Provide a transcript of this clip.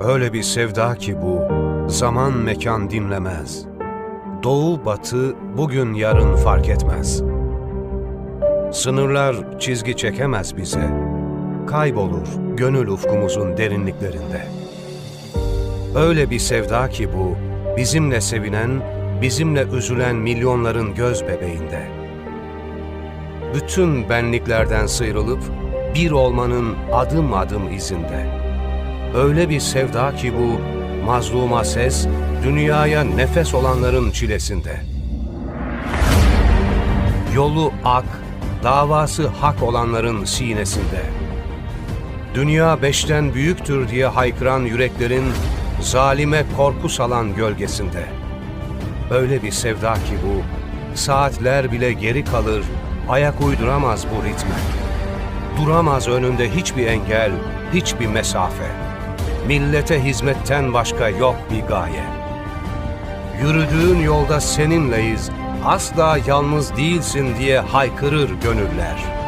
Öyle bir sevda ki bu, zaman mekan dinlemez. Doğu batı bugün yarın fark etmez. Sınırlar çizgi çekemez bize. Kaybolur gönül ufkumuzun derinliklerinde. Öyle bir sevda ki bu, bizimle sevinen, bizimle üzülen milyonların göz bebeğinde. Bütün benliklerden sıyrılıp bir olmanın adım adım izinde. Öyle bir sevda ki bu, mazluma ses, dünyaya nefes olanların çilesinde. Yolu ak, davası hak olanların sinesinde. Dünya beşten büyüktür diye haykıran yüreklerin zalime korku salan gölgesinde. Öyle bir sevda ki bu, saatler bile geri kalır, ayak uyduramaz bu ritme. Duramaz önünde hiçbir engel, hiçbir mesafe. Millete hizmetten başka yok bir gaye. Yürüdüğün yolda seninleyiz, asla yalnız değilsin diye haykırır gönüller.